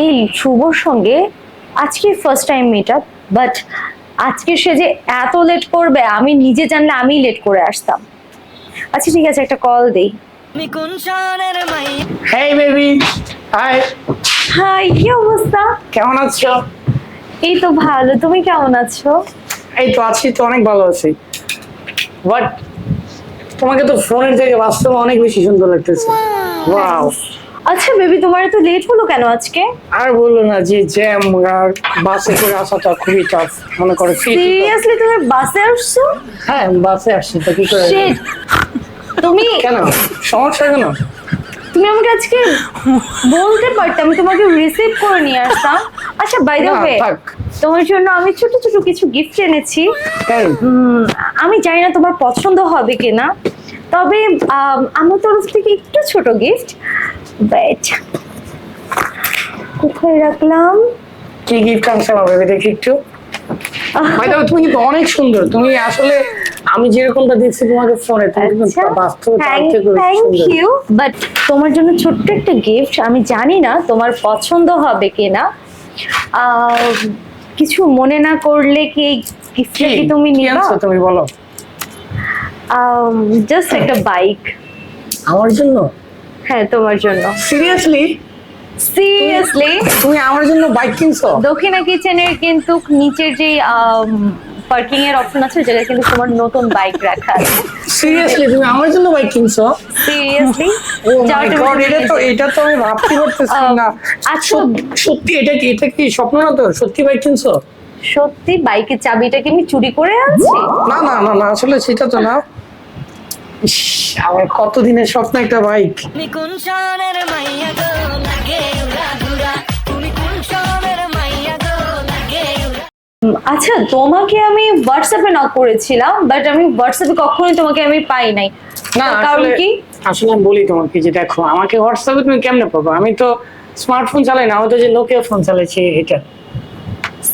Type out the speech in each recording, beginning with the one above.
এই শুভর সঙ্গে আজকে first time meet up but আজকে সে যে এত লেট করবে আমি নিজে জানলে আমি লেট করে আসতাম। আচ্ছা ঠিক আছে একটা কল দেই। আমি কোন শহরের my hey baby hi hi কি অবস্থা? কেমন আছো? এই তো ভালো তুমি কেমন আছো? এই তো আছি তো অনেক ভালো আছি। বাট তোমাকে তো ফোনের থেকে বাস্তবে অনেক বেশি সুন্দর লাগতেছে। ওয়াও আচ্ছা বেবি তোমার এত লেট হলো কেন আজকে? আর বলল না যে জ্যাম আর বাসে করে আসাটা খুবই টাফ মনে করো সিরিয়াসলি তুমি বাসে আসছো? হ্যাঁ বাসে আসছি তো কি করে তুমি কেন? সমস্যা কেন? তুমি আমাকে আজকে বলতে পারতে আমি তোমাকে রিসিভ করে নিয়ে আসতাম। আচ্ছা বাই দ্য ওয়ে তোমার জন্য আমি ছোট ছোট কিছু গিফট এনেছি। আমি জানি না তোমার পছন্দ হবে কিনা। তবে আম, আমার তরফ থেকে একটু ছোট গিফট বাট কোথায় রাখলাম? কি গিফট আনছে আমার ভেবে দেখি একটু। ভাই তুমি কিন্তু অনেক সুন্দর। তুমি আসলে আমি যেরকমটা দেখছি তোমাকে ফোনে থ্যাংক ইউ বাট তোমার জন্য ছোট্ট একটা গিফট আমি জানি না তোমার পছন্দ হবে কিনা। কিছু মনে না করলে কি গিফটটা কি? তুমি কি নিবা? তুমি বলো। জাস্ট একটা বাইক আমার জন্য? হ্যাঁ তোমার জন্য। সিরিয়াসলি সিরিয়াসলি তুমি আমার জন্য বাইক কিনছো? দক্ষিণা কিচেনের কিন্তু নিচের যে পার্কিং এর অপশন আছে যেটা কিন্তু তোমার নতুন বাইক রাখা আছে। সিরিয়াসলি তুমি আমার জন্য বাইক কিনছো? সিরিয়াসলি ও মাই গড এটা তো এটা তো আমি ভাবতে পারতেছি না। আচ্ছা। সত্যি এটা কি এটা কি স্বপ্ন না তো? সত্যি বাইক কিনছো? সত্যি বাইকের চাবিটা কি আমি চুরি করে আনছি? না না না না আসলে সেটা তো না। আমার কতদিনের স্বপ্ন একটা বাইক? তুমি কোন শহরের মাইয়া গো? লাগে উড়া ধুরা। তুমি কোন শহরের মাইয়া গো? লাগে উড়া উম, আচ্ছা তোমাকে আমি হোয়াটসঅ্যাপে নক করেছিলাম বাট আমি হোয়াটসঅ্যাপে কখনোই তোমাকে আমি পাই নাই। না কারণ কি? আসলে আমি বলি তোমাকে যে দেখো আমাকে হোয়াটসঅ্যাপে তুমি কেমনে পাবো? আমি তো স্মার্টফোন চালাই না আমি তো যে নোকিয়া ফোন চালাইছি এটা।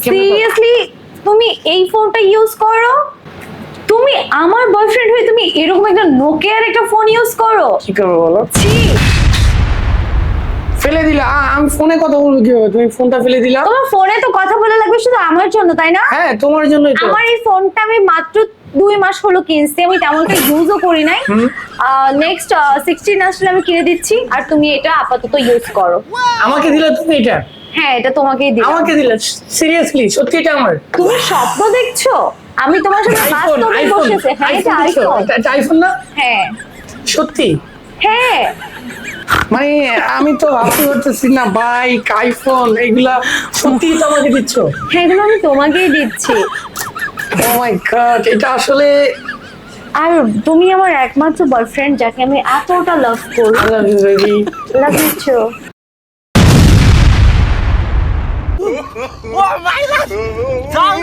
সিরিয়াসলি তুমি এই ফোনটা ইউজ করো? তুমি আমার বয়ফ্রেন্ড হয়ে তুমি এরকম একটা নোকিয়ার একটা ফোন ইউজ করো? কি করব বলো? ছি। ফেলে দিলা আ- আমি ফোনে কথা বলব কি হবে? তুমি ফোনটা ফেলে দিলা? তোমার ফোনে তো কথা বলে লাগবে শুধু আমার জন্য তাই না? হ্যাঁ তোমার জন্যই তো। আমার এই ফোনটা আমি মাত্র দুই মাস হলো কিনছি আমি তেমন একটা ইউজও করি নাই। নেক্সট সিক্সটিন আসলে আমি কিনে দিচ্ছি আর তুমি এটা আপাতত ইউজ করো। আমাকে দিলা তুমি এটা? হ্যাঁ এটা তোমাকেই দিলাম। আমাকে দিলা? সিরিয়াসলি সত্যি এটা আমার। তুমি স্বপ্ন দেখছ? আমি তোমার সাথে আইফোন বাস্তবে আইফোন বসেছে। হ্যাঁ এটা আইফোন এটা- এটা আইফোন না? হ্যাঁ। সত্যি? হ্যাঁ। মানে আমি তো ভাবতে পারতেছি না বাইক আইফোন এগুলা সত্যি তো আমাকে দিচ্ছ? হ্যাঁ এগুলো আমি তোমাকেই দিচ্ছি। ও মাই গড এটা আসলে আর তুমি আমার একমাত্র বয়ফ্রেন্ড যাকে আমি এতটা লাভ করি। Love you baby love you Oh my god! Don't